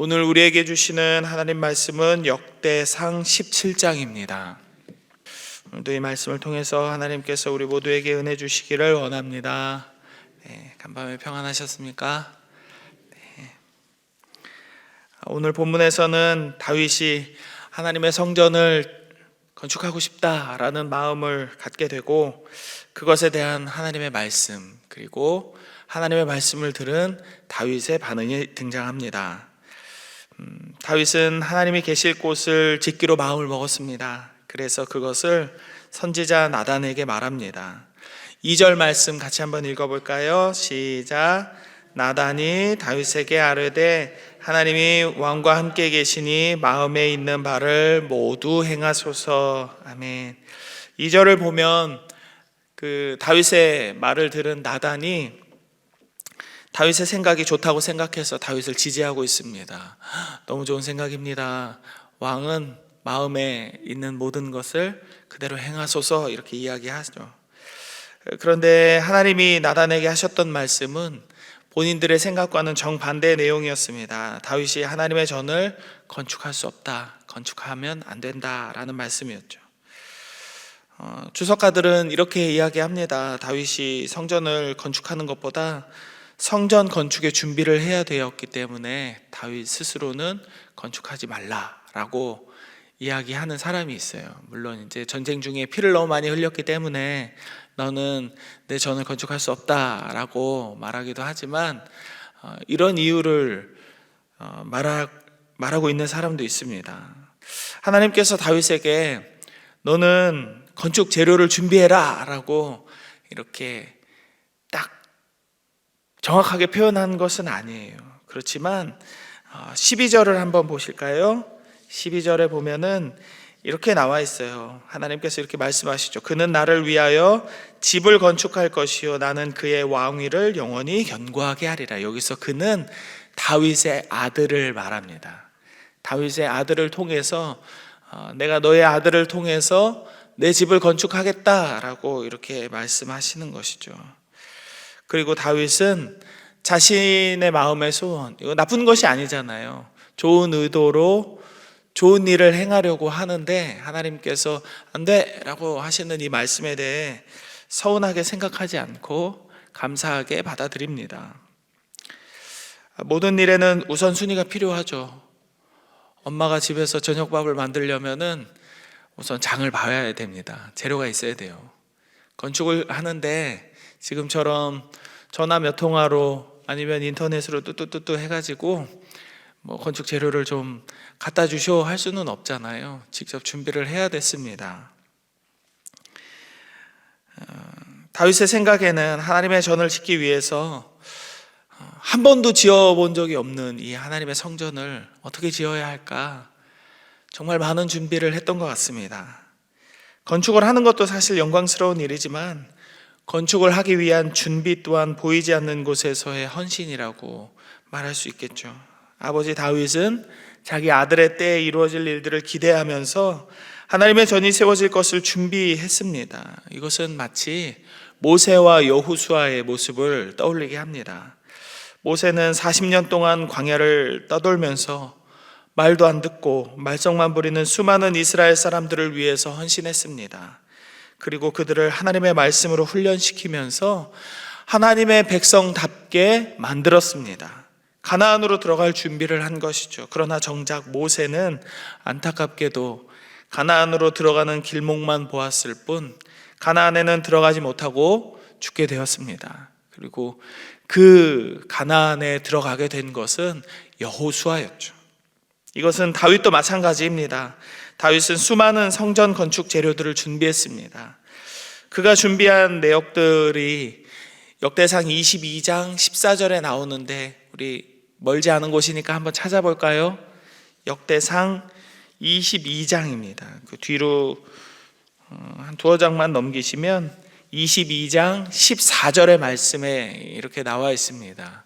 오늘 우리에게 주시는 하나님 말씀은 역대상 17장입니다. 오늘도 이 말씀을 통해서 하나님께서 우리 모두에게 은혜 주시기를 원합니다. 네, 간밤에 평안하셨습니까? 네. 오늘 본문에서는 다윗이 하나님의 성전을 건축하고 싶다라는 마음을 갖게 되고 그것에 대한 하나님의 말씀 그리고 하나님의 말씀을 들은 다윗의 반응이 등장합니다. 음, 다윗은 하나님이 계실 곳을 짓기로 마음을 먹었습니다. 그래서 그것을 선지자 나단에게 말합니다. 2절 말씀 같이 한번 읽어볼까요? 시작. 나단이 다윗에게 아뢰되 하나님이 왕과 함께 계시니 마음에 있는 바를 모두 행하소서. 아멘. 2절을 보면 그 다윗의 말을 들은 나단이 다윗의 생각이 좋다고 생각해서 다윗을 지지하고 있습니다. 너무 좋은 생각입니다. 왕은 마음에 있는 모든 것을 그대로 행하소서 이렇게 이야기하죠. 그런데 하나님이 나단에게 하셨던 말씀은 본인들의 생각과는 정반대의 내용이었습니다. 다윗이 하나님의 전을 건축할 수 없다. 건축하면 안 된다라는 말씀이었죠. 어, 주석가들은 이렇게 이야기합니다. 다윗이 성전을 건축하는 것보다 성전 건축의 준비를 해야 되었기 때문에 다윗 스스로는 건축하지 말라라고 이야기하는 사람이 있어요. 물론 이제 전쟁 중에 피를 너무 많이 흘렸기 때문에 너는 내 전을 건축할 수 없다라고 말하기도 하지만 어, 이런 이유를 어, 말하, 말하고 있는 사람도 있습니다. 하나님께서 다윗에게 너는 건축 재료를 준비해라라고 이렇게 딱 정확하게 표현한 것은 아니에요. 그렇지만 12절을 한번 보실까요? 12절에 보면은 이렇게 나와 있어요. 하나님께서 이렇게 말씀하시죠. 그는 나를 위하여 집을 건축할 것이요 나는 그의 왕위를 영원히 견고하게 하리라. 여기서 그는 다윗의 아들을 말합니다. 다윗의 아들을 통해서 어, 내가 너의 아들을 통해서 내 집을 건축하겠다라고 이렇게 말씀하시는 것이죠. 그리고 다윗은 자신의 마음의 소원, 이거 나쁜 것이 아니잖아요. 좋은 의도로 좋은 일을 행하려고 하는데 하나님께서 안 돼라고 하시는 이 말씀에 대해 서운하게 생각하지 않고 감사하게 받아들입니다. 모든 일에는 우선순위가 필요하죠. 엄마가 집에서 저녁밥을 만들려면은 우선 장을 봐야 됩니다. 재료가 있어야 돼요. 건축을 하는데 지금처럼 전화 몇 통화로 아니면 인터넷으로 뚜뚜뚜뚜 해가지고 뭐 건축 재료를 좀 갖다 주쇼 할 수는 없잖아요. 직접 준비를 해야 됐습니다. 어, 다윗의 생각에는 하나님의 전을 짓기 위해서 어, 한 번도 지어본 적이 없는 이 하나님의 성전을 어떻게 지어야 할까 정말 많은 준비를 했던 것 같습니다. 건축을 하는 것도 사실 영광스러운 일이지만 건축을 하기 위한 준비 또한 보이지 않는 곳에서의 헌신이라고 말할 수 있겠죠. 아버지 다윗은 자기 아들의 때에 이루어질 일들을 기대하면서 하나님의 전이 세워질 것을 준비했습니다. 이것은 마치 모세와 여후수아의 모습을 떠올리게 합니다. 모세는 40년 동안 광야를 떠돌면서 말도 안 듣고 말썽만 부리는 수많은 이스라엘 사람들을 위해서 헌신했습니다. 그리고 그들을 하나님의 말씀으로 훈련시키면서 하나님의 백성답게 만들었습니다. 가나안으로 들어갈 준비를 한 것이죠. 그러나 정작 모세는 안타깝게도 가나안으로 들어가는 길목만 보았을 뿐 가나안에는 들어가지 못하고 죽게 되었습니다. 그리고 그 가나안에 들어가게 된 것은 여호수아였죠. 이것은 다윗도 마찬가지입니다. 다윗은 수많은 성전 건축 재료들을 준비했습니다. 그가 준비한 내역들이 역대상 22장 14절에 나오는데 우리 멀지 않은 곳이니까 한번 찾아볼까요? 역대상 22장입니다. 그 뒤로 어, 한 두어 장만 넘기시면 22장 14절의 말씀에 이렇게 나와 있습니다.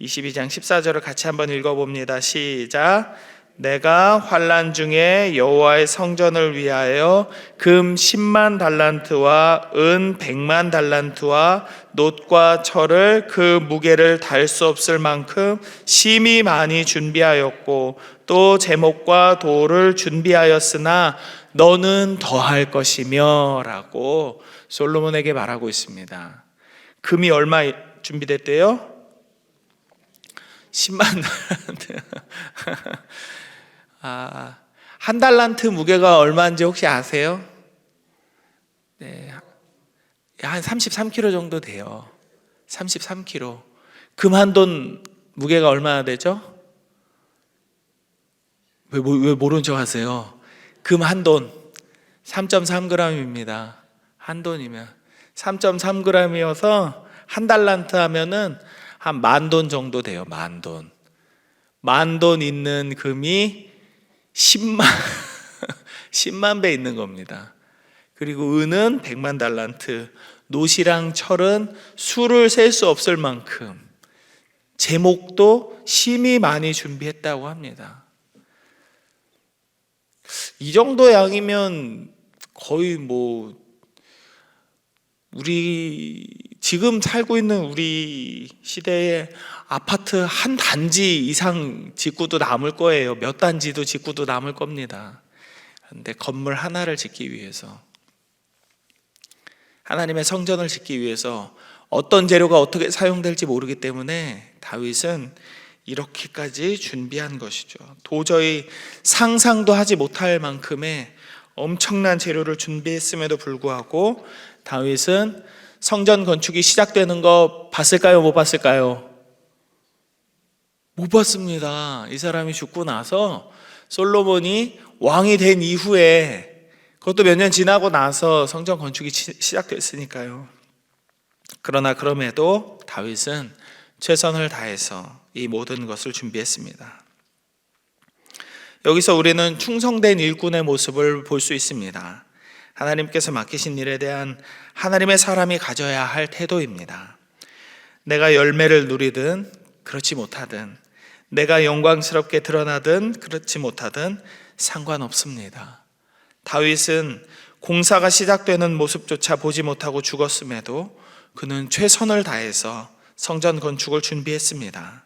22장 14절을 같이 한번 읽어봅니다. 시작. 내가 환란 중에 여호와의 성전을 위하여 금 10만 달란트와 은 100만 달란트와 놋과 철을 그 무게를 달 수 없을 만큼 심히 많이 준비하였고 또 제목과 돌을 준비하였으나 너는 더할 것이며라고 솔로몬에게 말하고 있습니다. 금이 얼마 준비됐대요? 10만 달란트. 아, 한 달란트 무게가 얼마인지 혹시 아세요? 네. 한 33kg 정도 돼요. 33kg. 금 한 돈 무게가 얼마나 되죠? 왜, 뭐- 왜 모른 척 하세요? 금 한 돈 3.3g입니다. 한 돈이면 3.3g이어서 한 달란트 하면은 한 만 돈 정도 돼요. 만 돈. 만 돈 있는 금이 10만 10만 배 있는 겁니다. 그리고 은은 100만 달란트, 노시랑 철은 수를 셀 수 없을 만큼 제목도 심히 많이 준비했다고 합니다. 이 정도 양이면 거의 뭐 우리 지금 살고 있는 우리 시대에 아파트 한 단지 이상 짓고도 남을 거예요. 몇 단지도 짓고도 남을 겁니다. 근데 건물 하나를 짓기 위해서 하나님의 성전을 짓기 위해서 어떤 재료가 어떻게 사용될지 모르기 때문에 다윗은 이렇게까지 준비한 것이죠. 도저히 상상도 하지 못할 만큼의 엄청난 재료를 준비했음에도 불구하고 다윗은 성전 건축이 시작되는 거 봤을까요? 못 봤을까요? 못 봤습니다. 이 사람이 죽고 나서 솔로몬이 왕이 된 이후에 그것도 몇 년 지나고 나서 성전 건축이 치- 시작됐으니까요. 그러나 그럼에도 다윗은 최선을 다해서 이 모든 것을 준비했습니다. 여기서 우리는 충성된 일꾼의 모습을 볼 수 있습니다. 하나님께서 맡기신 일에 대한 하나님의 사람이 가져야 할 태도입니다. 내가 열매를 누리든 그렇지 못하든 내가 영광스럽게 드러나든 그렇지 못하든 상관없습니다. 다윗은 공사가 시작되는 모습조차 보지 못하고 죽었음에도 그는 최선을 다해서 성전 건축을 준비했습니다.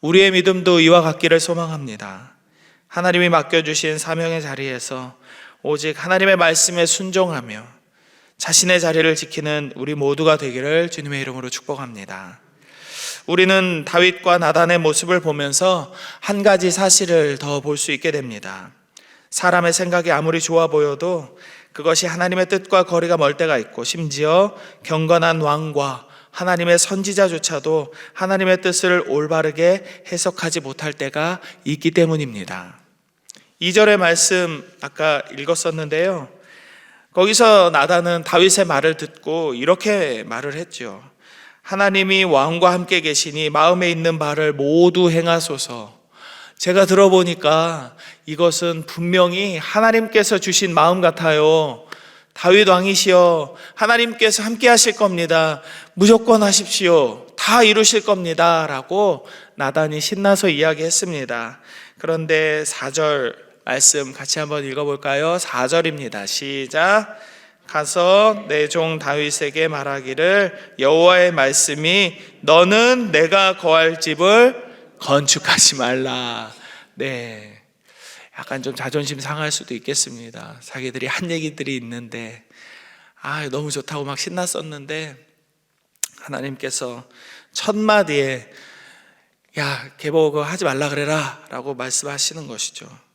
우리의 믿음도 이와 같기를 소망합니다. 하나님이 맡겨주신 사명의 자리에서 오직 하나님의 말씀에 순종하며 자신의 자리를 지키는 우리 모두가 되기를 주님의 이름으로 축복합니다. 우리는 다윗과 나단의 모습을 보면서 한 가지 사실을 더 볼 수 있게 됩니다. 사람의 생각이 아무리 좋아 보여도 그것이 하나님의 뜻과 거리가 멀 때가 있고 심지어 경건한 왕과 하나님의 선지자조차도 하나님의 뜻을 올바르게 해석하지 못할 때가 있기 때문입니다. 2절의 말씀 아까 읽었었는데요. 거기서 나단은 다윗의 말을 듣고 이렇게 말을 했죠. 하나님이 왕과 함께 계시니 마음에 있는 바를 모두 행하소서. 제가 들어보니까 이것은 분명히 하나님께서 주신 마음 같아요. 다윗 왕이시여 하나님께서 함께 하실 겁니다. 무조건 하십시오. 다 이루실 겁니다. 라고 나단이 신나서 이야기했습니다. 그런데 4절 말씀 같이 한번 읽어볼까요? 4절입니다. 시작. 가서 내 종 다윗에게 말하기를 여호와의 말씀이 너는 내가 거할 집을 건축하지 말라. 네. 약간 좀 자존심 상할 수도 있겠습니다. 자기들이 한 얘기들이 있는데, 아, 너무 좋다고 막 신났었는데, 하나님께서 첫 마디에, 야, 그거 하지 말라 그래라. 라고 말씀하시는 것이죠.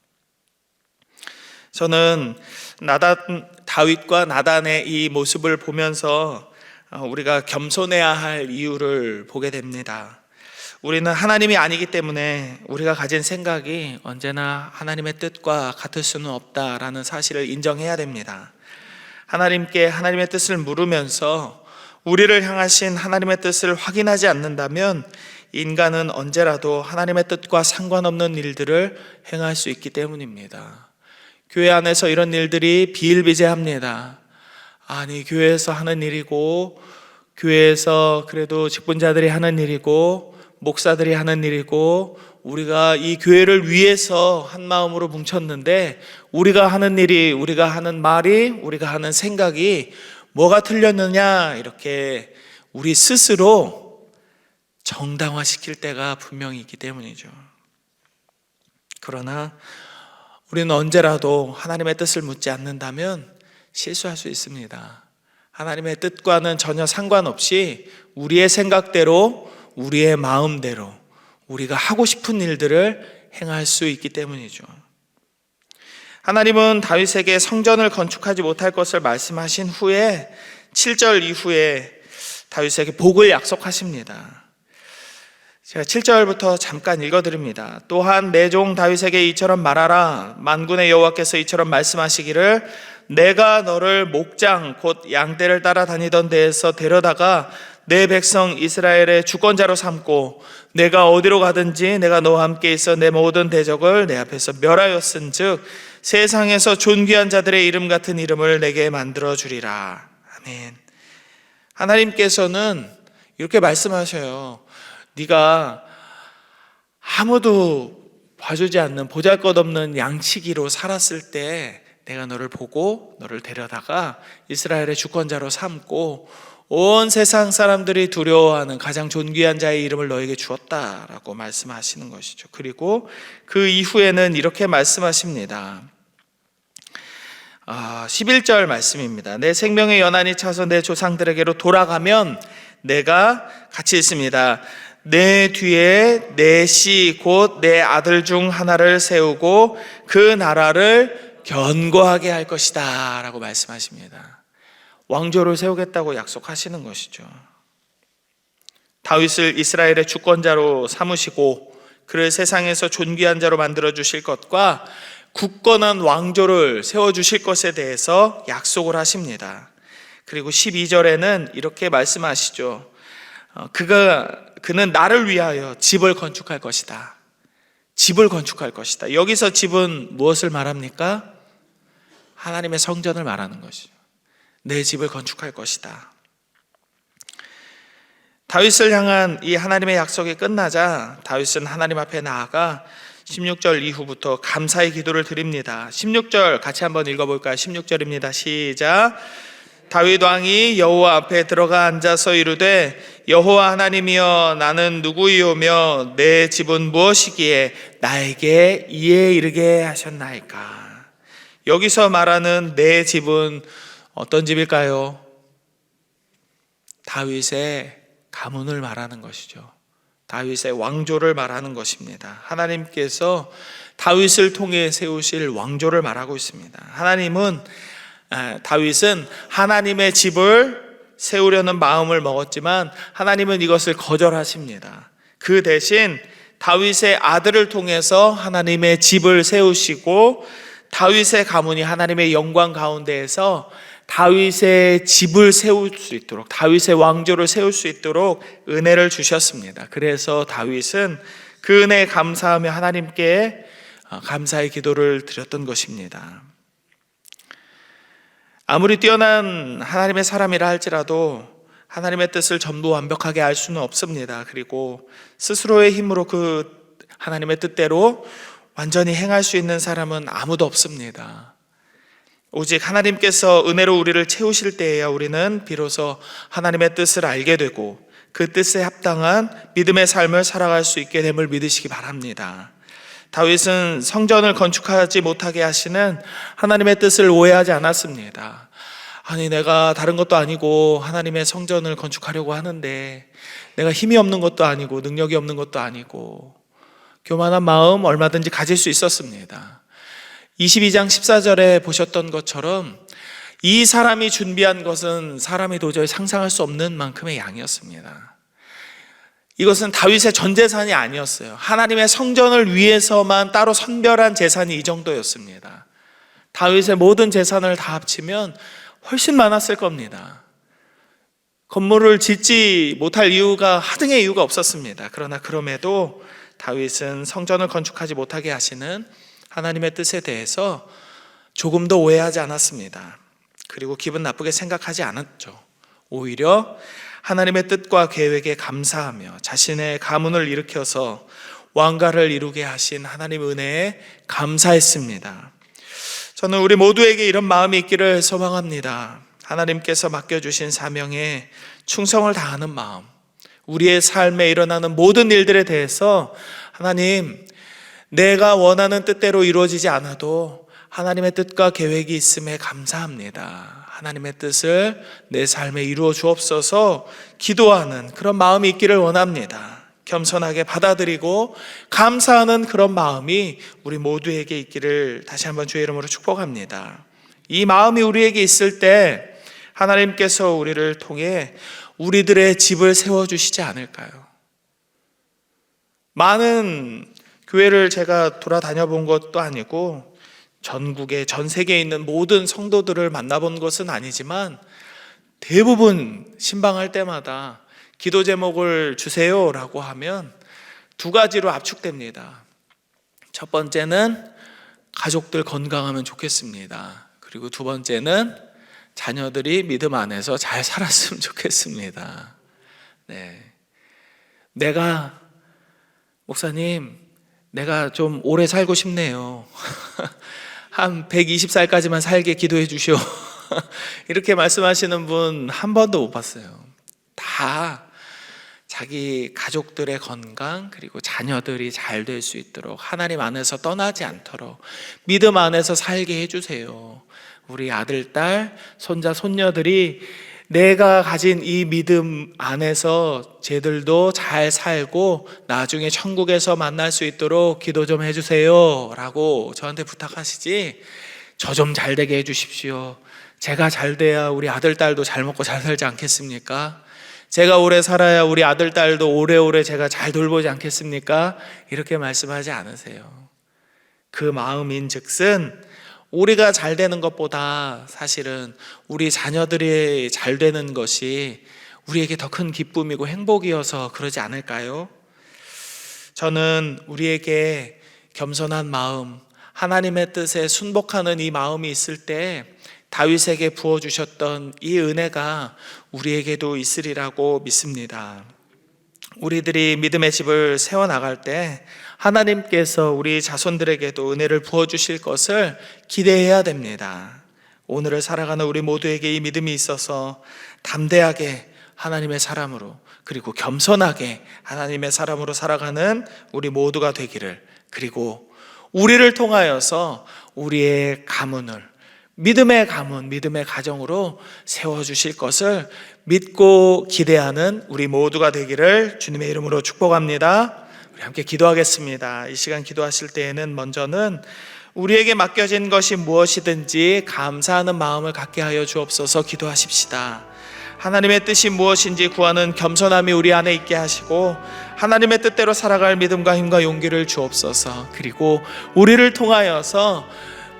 저는 나단, 다윗과 나단의 이 모습을 보면서 어, 우리가 겸손해야 할 이유를 보게 됩니다. 우리는 하나님이 아니기 때문에 우리가 가진 생각이 언제나 하나님의 뜻과 같을 수는 없다라는 사실을 인정해야 됩니다. 하나님께 하나님의 뜻을 물으면서 우리를 향하신 하나님의 뜻을 확인하지 않는다면 인간은 언제라도 하나님의 뜻과 상관없는 일들을 행할 수 있기 때문입니다. 교회 안에서 이런 일들이 비일비재합니다. 아니, 교회에서 하는 일이고, 교회에서 그래도 직분자들이 하는 일이고, 목사들이 하는 일이고 우리가 이 교회를 위해서 한 마음으로 뭉쳤는데 우리가 하는 일이 우리가 하는 말이 우리가 하는 생각이 뭐가 틀렸느냐 이렇게 우리 스스로 정당화시킬 때가 분명히 있기 때문이죠. 그러나 우리는 언제라도 하나님의 뜻을 묻지 않는다면 실수할 수 있습니다. 하나님의 뜻과는 전혀 상관없이 우리의 생각대로, 우리의 마음대로, 우리가 하고 싶은 일들을 행할 수 있기 때문이죠. 하나님은 다윗에게 성전을 건축하지 못할 것을 말씀하신 후에 7절 이후에 다윗에게 복을 약속하십니다. 제가 7절부터 잠깐 읽어드립니다. 또한 내종 다윗에게 이처럼 말하라. 만군의 여호와께서 이처럼 말씀하시기를 내가 너를 목장 곧 양떼를 따라 다니던 데에서 데려다가 내 백성 이스라엘의 주권자로 삼고 내가 어디로 가든지 내가 너와 함께 있어 내 모든 대적을 내 앞에서 멸하였은즉 세상에서 존귀한 자들의 이름 같은 이름을 내게 만들어 주리라. 아멘. 하나님께서는 이렇게 말씀하셔요. 네가 아무도 봐주지 않는 보잘것없는 양치기로 살았을 때 내가 너를 보고 너를 데려다가 이스라엘의 주권자로 삼고 온 세상 사람들이 두려워하는 가장 존귀한 자의 이름을 너에게 주었다라고 말씀하시는 것이죠. 그리고 그 이후에는 이렇게 말씀하십니다. 아, 11절 말씀입니다. 내 생명의 연한이 차서 내 조상들에게로 돌아가면 내가 같이 있습니다. 내 뒤에 내 씨 곧 내 아들 중 하나를 세우고 그 나라를 견고하게 할 것이다 라고 말씀하십니다. 왕조를 세우겠다고 약속하시는 것이죠. 다윗을 이스라엘의 주권자로 삼으시고 그를 세상에서 존귀한 자로 만들어 주실 것과 굳건한 왕조를 세워 주실 것에 대해서 약속을 하십니다. 그리고 12절에는 이렇게 말씀하시죠. 어, 그가 그는 나를 위하여 집을 건축할 것이다. 집을 건축할 것이다. 여기서 집은 무엇을 말합니까? 하나님의 성전을 말하는 것이죠. 내 집을 건축할 것이다. 다윗을 향한 이 하나님의 약속이 끝나자 다윗은 하나님 앞에 나아가 16절 이후부터 감사의 기도를 드립니다. 16절 같이 한번 읽어볼까요? 16절입니다. 시작. 다윗 왕이 여호와 앞에 들어가 앉아서 이르되 여호와 하나님이여 나는 누구이오며 내 집은 무엇이기에 나에게 이에 이르게 하셨나이까. 여기서 말하는 내 집은 어떤 집일까요? 다윗의 가문을 말하는 것이죠. 다윗의 왕조를 말하는 것입니다. 하나님께서 다윗을 통해 세우실 왕조를 말하고 있습니다. 하나님은 아, 다윗은 하나님의 집을 세우려는 마음을 먹었지만 하나님은 이것을 거절하십니다. 그 대신 다윗의 아들을 통해서 하나님의 집을 세우시고 다윗의 가문이 하나님의 영광 가운데에서 다윗의 집을 세울 수 있도록 다윗의 왕조를 세울 수 있도록 은혜를 주셨습니다. 그래서 다윗은 그 은혜에 감사하며 하나님께 감사의 기도를 드렸던 것입니다. 아무리 뛰어난 하나님의 사람이라 할지라도 하나님의 뜻을 전부 완벽하게 알 수는 없습니다. 그리고 스스로의 힘으로 그 하나님의 뜻대로 완전히 행할 수 있는 사람은 아무도 없습니다. 오직 하나님께서 은혜로 우리를 채우실 때에야 우리는 비로소 하나님의 뜻을 알게 되고 그 뜻에 합당한 믿음의 삶을 살아갈 수 있게 됨을 믿으시기 바랍니다. 다윗은 성전을 건축하지 못하게 하시는 하나님의 뜻을 오해하지 않았습니다. 아니, 내가 다른 것도 아니고 하나님의 성전을 건축하려고 하는데 내가 힘이 없는 것도 아니고 능력이 없는 것도 아니고 교만한 마음 얼마든지 가질 수 있었습니다. 22장 14절에 보셨던 것처럼 이 사람이 준비한 것은 사람이 도저히 상상할 수 없는 만큼의 양이었습니다. 이것은 다윗의 전 재산이 아니었어요. 하나님의 성전을 위해서만 따로 선별한 재산이 이 정도였습니다. 다윗의 모든 재산을 다 합치면 훨씬 많았을 겁니다. 건물을 짓지 못할 이유가 하등의 이유가 없었습니다. 그러나 그럼에도 다윗은 성전을 건축하지 못하게 하시는 하나님의 뜻에 대해서 조금도 오해하지 않았습니다. 그리고 기분 나쁘게 생각하지 않았죠. 오히려 하나님의 뜻과 계획에 감사하며 자신의 가문을 일으켜서 왕가를 이루게 하신 하나님 은혜에 감사했습니다. 저는 우리 모두에게 이런 마음이 있기를 소망합니다. 하나님께서 맡겨주신 사명에 충성을 다하는 마음, 우리의 삶에 일어나는 모든 일들에 대해서 하나님, 내가 원하는 뜻대로 이루어지지 않아도 하나님의 뜻과 계획이 있음에 감사합니다. 하나님의 뜻을 내 삶에 이루어 주옵소서 기도하는 그런 마음이 있기를 원합니다. 겸손하게 받아들이고 감사하는 그런 마음이 우리 모두에게 있기를 다시 한번 주의 이름으로 축복합니다. 이 마음이 우리에게 있을 때 하나님께서 우리를 통해 우리들의 집을 세워주시지 않을까요? 많은 교회를 제가 돌아다녀 본 것도 아니고 전국에 전 세계에 있는 모든 성도들을 만나본 것은 아니지만 대부분 신방할 때마다 기도 제목을 주세요라고 하면 두 가지로 압축됩니다. 첫 번째는 가족들 건강하면 좋겠습니다. 그리고 두 번째는 자녀들이 믿음 안에서 잘 살았으면 좋겠습니다. 네. 내가 목사님, 내가 좀 오래 살고 싶네요. 한 120살까지만 살게 기도해 주시오. 이렇게 말씀하시는 분 한 번도 못 봤어요. 다 자기 가족들의 건강 그리고 자녀들이 잘 될 수 있도록 하나님 안에서 떠나지 않도록 믿음 안에서 살게 해주세요. 우리 아들, 딸, 손자, 손녀들이 내가 가진 이 믿음 안에서 쟤들도 잘 살고 나중에 천국에서 만날 수 있도록 기도 좀 해주세요. 라고 저한테 부탁하시지. 저 좀 잘 되게 해주십시오. 제가 잘 돼야 우리 아들, 딸도 잘 먹고 잘 살지 않겠습니까? 제가 오래 살아야 우리 아들, 딸도 오래오래 제가 잘 돌보지 않겠습니까? 이렇게 말씀하지 않으세요. 그 마음인 즉슨 우리가 잘 되는 것보다 사실은 우리 자녀들이 잘 되는 것이 우리에게 더 큰 기쁨이고 행복이어서 그러지 않을까요? 저는 우리에게 겸손한 마음, 하나님의 뜻에 순복하는 이 마음이 있을 때 다윗에게 부어 주셨던 이 은혜가 우리에게도 있으리라고 믿습니다. 우리들이 믿음의 집을 세워 나갈 때 하나님께서 우리 자손들에게도 은혜를 부어 주실 것을 기대해야 됩니다. 오늘을 살아가는 우리 모두에게 이 믿음이 있어서 담대하게 하나님의 사람으로 그리고 겸손하게 하나님의 사람으로 살아가는 우리 모두가 되기를 그리고 우리를 통하여서 우리의 가문을 믿음의 가문, 믿음의 가정으로 세워주실 것을 믿고 기대하는 우리 모두가 되기를 주님의 이름으로 축복합니다. 우리 함께 기도하겠습니다. 이 시간 기도하실 때에는 먼저는 우리에게 맡겨진 것이 무엇이든지 감사하는 마음을 갖게 하여 주옵소서 기도하십시다. 하나님의 뜻이 무엇인지 구하는 겸손함이 우리 안에 있게 하시고 하나님의 뜻대로 살아갈 믿음과 힘과 용기를 주옵소서. 그리고 우리를 통하여서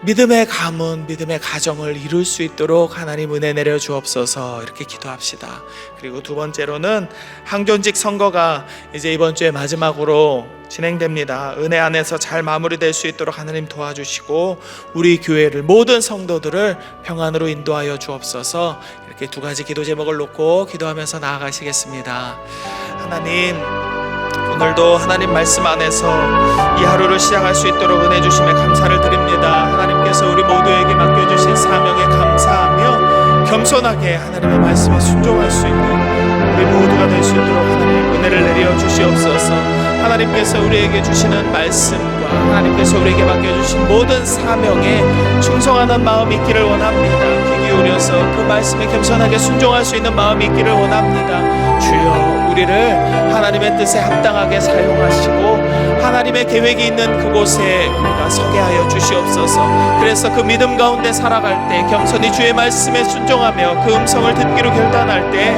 믿음의 가문, 믿음의 가정을 이룰 수 있도록 하나님 은혜 내려 주옵소서 이렇게 기도합시다. 그리고 두 번째로는 항존직 선거가 이제 이번 주에 마지막으로 진행됩니다. 은혜 안에서 잘 마무리될 수 있도록 하나님 도와주시고 우리 교회를 모든 성도들을 평안으로 인도하여 주옵소서 이렇게 두 가지 기도 제목을 놓고 기도하면서 나아가시겠습니다. 하나님 오늘도 하나님 말씀 안에서 이 하루를 시작할 수 있도록 은혜 주심에 감사를 드립니다. 하나님께서 우리 모두에게 맡겨주신 사명에 감사하며 겸손하게 하나님의 말씀에 순종할 수 있는 우리 모두가 될 수 있도록 하나님 은혜를 내려 주시옵소서. 하나님께서 우리에게 주시는 말씀과 하나님께서 우리에게 맡겨주신 모든 사명에 충성하는 마음이 있기를 원합니다. 귀 기울여서 그 말씀에 겸손하게 순종할 수 있는 마음이 있기를 원합니다. 주여 우리를 하나님의 뜻에 합당하게 사용하시고 하나님의 계획이 있는 그곳에 우리가 서게 하여 주시옵소서. 그래서 그 믿음 가운데 살아갈 때 겸손히 주의 말씀에 순종하며 그 음성을 듣기로 결단할 때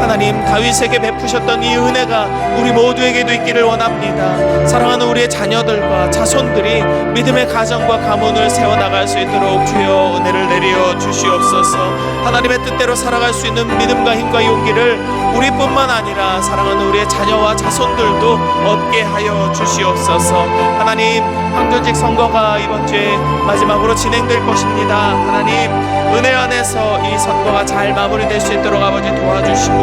하나님 다윗에게 베푸셨던 이 은혜가 우리 모두에게도 있기를 원합니다. 사랑하는 우리의 자녀들과 자손들이 믿음의 가정과 가문을 세워 나갈 수 있도록 주여 은혜를 내려 주시옵소서. 하나님의 뜻대로 살아갈 수 있는 믿음과 힘과 용기를 우리뿐만 아니라 사랑하는 우리의 자녀와 자손들도 얻게 하여 주시옵소서. 하나님 황전직 선거가 이번 주에 마지막으로 진행될 것입니다. 하나님 은혜 안에서 이 선거가 잘 마무리될 수 있도록 아버지 도와주시고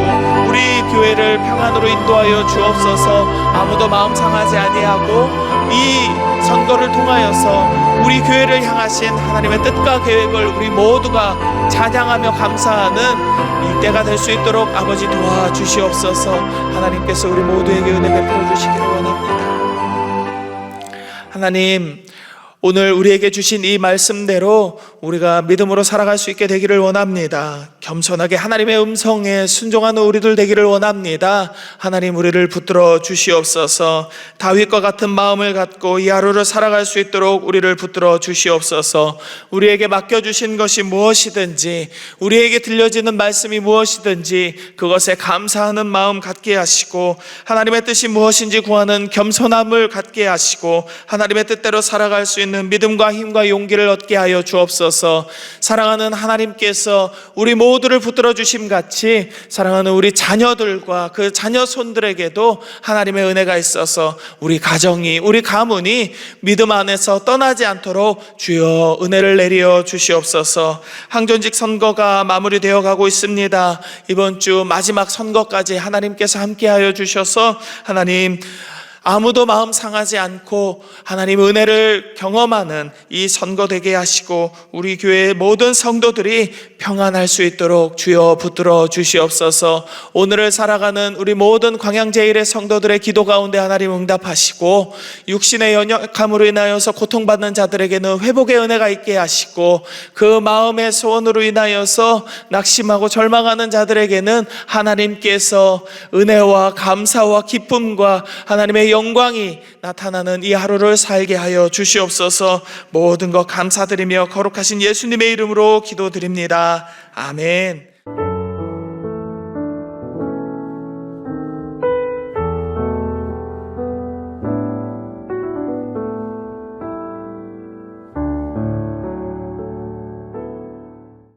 우리 교회를 평안으로 인도하여 주옵소서 아무도 마음 상하지 아니하고 이 선거를 통하여서 우리 교회를 향하신 하나님의 뜻과 계획을 우리 모두가 찬양하며 감사하는 이 때가 될 수 있도록 아버지 도와주시옵소서 하나님께서 우리 모두에게 은혜 베풀어 주시기를 원합니다 하나님 오늘 우리에게 주신 이 말씀대로 우리가 믿음으로 살아갈 수 있게 되기를 원합니다. 겸손하게 하나님의 음성에 순종하는 우리들 되기를 원합니다. 하나님 우리를 붙들어 주시옵소서. 다윗과 같은 마음을 갖고 이 하루를 살아갈 수 있도록 우리를 붙들어 주시옵소서. 우리에게 맡겨 주신 것이 무엇이든지 우리에게 들려지는 말씀이 무엇이든지 그것에 감사하는 마음 갖게 하시고 하나님의 뜻이 무엇인지 구하는 겸손함을 갖게 하시고 하나님의 뜻대로 살아갈 수 있는 믿음과 힘과 용기를 얻게 하여 주옵소서. 사랑하는 하나님께서 우리 모두 를 붙들어 주심 같이 사랑하는 우리 자녀들과 그 자녀 손들에게도 하나님의 은혜가 있어서 우리 가정이 우리 가문이 믿음 안에서 떠나지 않도록 주여 은혜를 내려 주시옵소서. 항전직 선거가 마무리되어 가고 있습니다. 이번 주 마지막 선거까지 하나님께서 함께하여 주셔서 하나님 아무도 마음 상하지 않고 하나님 은혜를 경험하는 이 선거 되게 하시고 우리 교회의 모든 성도들이 평안할 수 있도록 주여 붙들어 주시옵소서. 오늘을 살아가는 우리 모든 광양제일의 성도들의 기도 가운데 하나님 응답하시고 육신의 연약함으로 인하여서 고통받는 자들에게는 회복의 은혜가 있게 하시고 그 마음의 소원으로 인하여서 낙심하고 절망하는 자들에게는 하나님께서 은혜와 감사와 기쁨과 하나님 의 영광이 나타나는 이 하루를 살게 하여 주시옵소서 모든 것 감사드리며 거룩하신 예수님의 이름으로 기도드립니다. 아멘.